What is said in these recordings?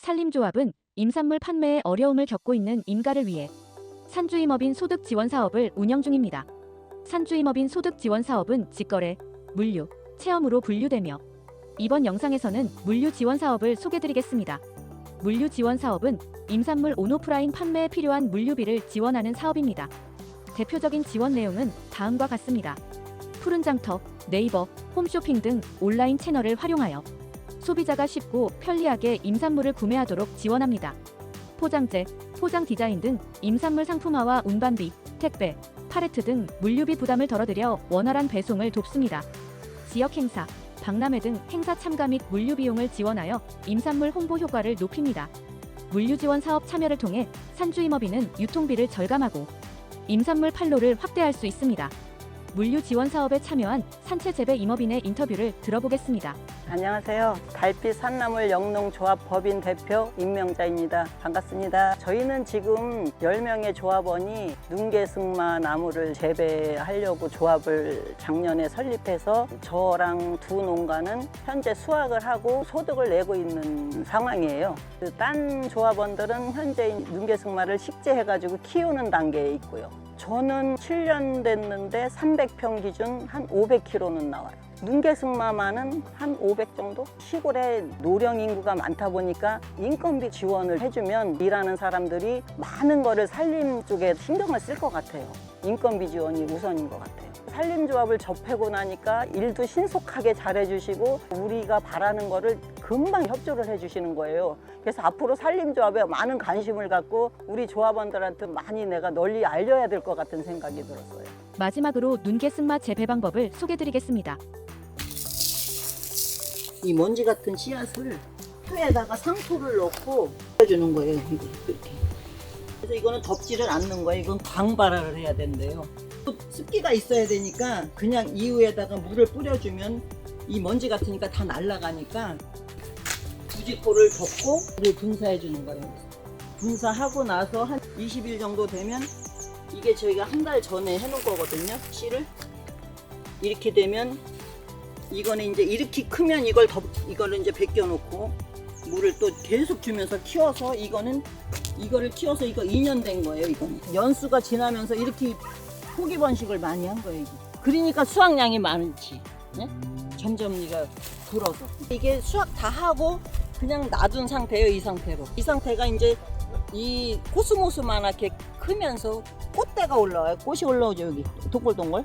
산림조합은 임산물 판매에 어려움을 겪고 있는 임가를 위해 산주임업인 소득 지원 사업을 운영 중입니다. 산주임업인 소득 지원 사업은 직거래, 물류, 체험으로 분류되며 이번 영상에서는 물류 지원 사업을 소개드리겠습니다. 물류 지원 사업은 임산물 온오프라인 판매에 필요한 물류비를 지원하는 사업입니다. 대표적인 지원 내용은 다음과 같습니다. 푸른 장터, 네이버, 홈쇼핑 등 온라인 채널을 활용하여 소비자가 쉽고 편리하게 임산물을 구매하도록 지원합니다. 포장재, 포장 디자인 등 임산물 상품화와 운반비, 택배, 팔레트 등 물류비 부담을 덜어드려 원활한 배송을 돕습니다. 지역 행사, 박람회 등 행사 참가 및 물류 비용을 지원하여 임산물 홍보 효과를 높입니다. 물류 지원 사업 참여를 통해 산주임업인은 유통비를 절감하고 임산물 판로를 확대할 수 있습니다. 물류 지원 사업에 참여한 산채 재배 임업인의 인터뷰를 들어보겠습니다. 안녕하세요. 달빛 산나물 영농조합 법인 대표 임명자입니다. 반갑습니다. 저희는 지금 10명의 조합원이 눈개승마 나무를 재배하려고 조합을 작년에 설립해서 저랑 두 농가는 현재 수확을 하고 소득을 내고 있는 상황이에요. 그딴 조합원들은 현재 눈개승마를 식재해가지고 키우는 단계에 있고요. 저는 7년 됐는데 300평 기준 한 500kg는 나와요. 눈개승마만은 한 500 정도? 시골에 노령 인구가 많다 보니까 인건비 지원을 해주면 일하는 사람들이 많은 거를 산림 쪽에 신경을 쓸 것 같아요. 인건비 지원이 우선인 것 같아요. 산림조합을 접하고 나니까 일도 신속하게 잘해주시고 우리가 바라는 거를 금방 협조를 해주시는 거예요. 그래서 앞으로 산림조합에 많은 관심을 갖고 우리 조합원들한테 많이 내가 널리 알려야 될 것 같은 생각이 들었어요. 마지막으로 눈개 승마 재배 방법을 소개드리겠습니다. 이 먼지 같은 씨앗을 표에다가 상토를 넣고 해주는 거예요. 이렇게. 그래서 이거는 덮지를 않는 거예요. 이건 광발화를 해야 된대요. 또 습기가 있어야 되니까 그냥 이후에다가 물을 뿌려주면 이 먼지 같으니까 다 날아가니까 부직포를 덮고 물을 분사해 주는 거예요. 분사하고 나서 한 20일 정도 되면 이게 저희가 한 달 전에 해놓은 거거든요. 씨를 이렇게 되면 이거는 이제 이렇게 크면 이걸 덮 이거를 이제 벗겨 놓고 물을 또 계속 주면서 키워서 이거는 이거를 키워서 이거 2년 된 거예요 이거는 연수가 지나면서 이렇게 포기 번식을 많이 한 거예요 이게. 그러니까 수확량이 많지 네? 점점 이가 불어서 이게 수확 다 하고 그냥 놔둔 상태예요 이 상태로. 이 상태가 이제 이 코스모스만하게 크면서 꽃대가 올라와요. 꽃이 올라오죠 여기. 동글동글.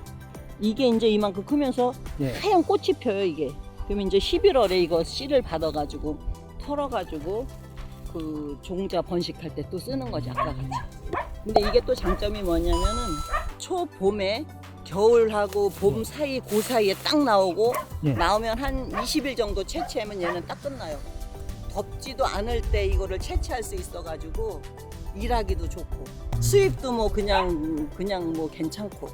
이게 이제 이만큼 크면서 예. 하얀 꽃이 펴요 이게. 그러면 이제 11월에 이거 씨를 받아가지고 털어가지고 그 종자 번식할 때 또 쓰는 거지 아까 같이. 근데 이게 또 장점이 뭐냐면은 초봄에 겨울하고 봄 사이 그 사이에 딱 나오고 예. 나오면 한 20일 정도 채취하면 얘는 딱 끝나요 덥지도 않을 때 이거를 채취할 수 있어가지고 일하기도 좋고 수입도 뭐 그냥 그냥 뭐 괜찮고.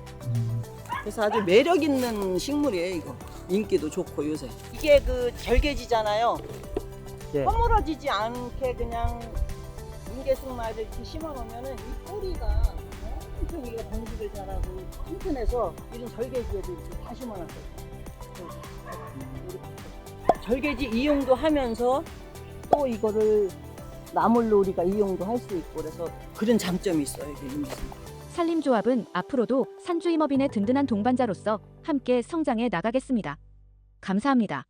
그래서 아주 매력 있는 식물이에요 이거. 인기도 좋고 요새. 이게 그 절개지잖아요. 예. 허물어지지 않게 그냥 인개승마를 이렇게 심어놓으면은 이 뿌리가 엄청 이게 번식을 잘하고 튼튼해서 이런 절개지에도 이렇게 다 심어놨어요. 이렇게. 절개지 이용도 하면서 또 이거를 나물로 우리가 이용도 할 수 있고 그래서 그런 장점이 있어요 이게 인개승마 산림조합은 앞으로도 산주임업인의 든든한 동반자로서 함께 성장해 나가겠습니다. 감사합니다.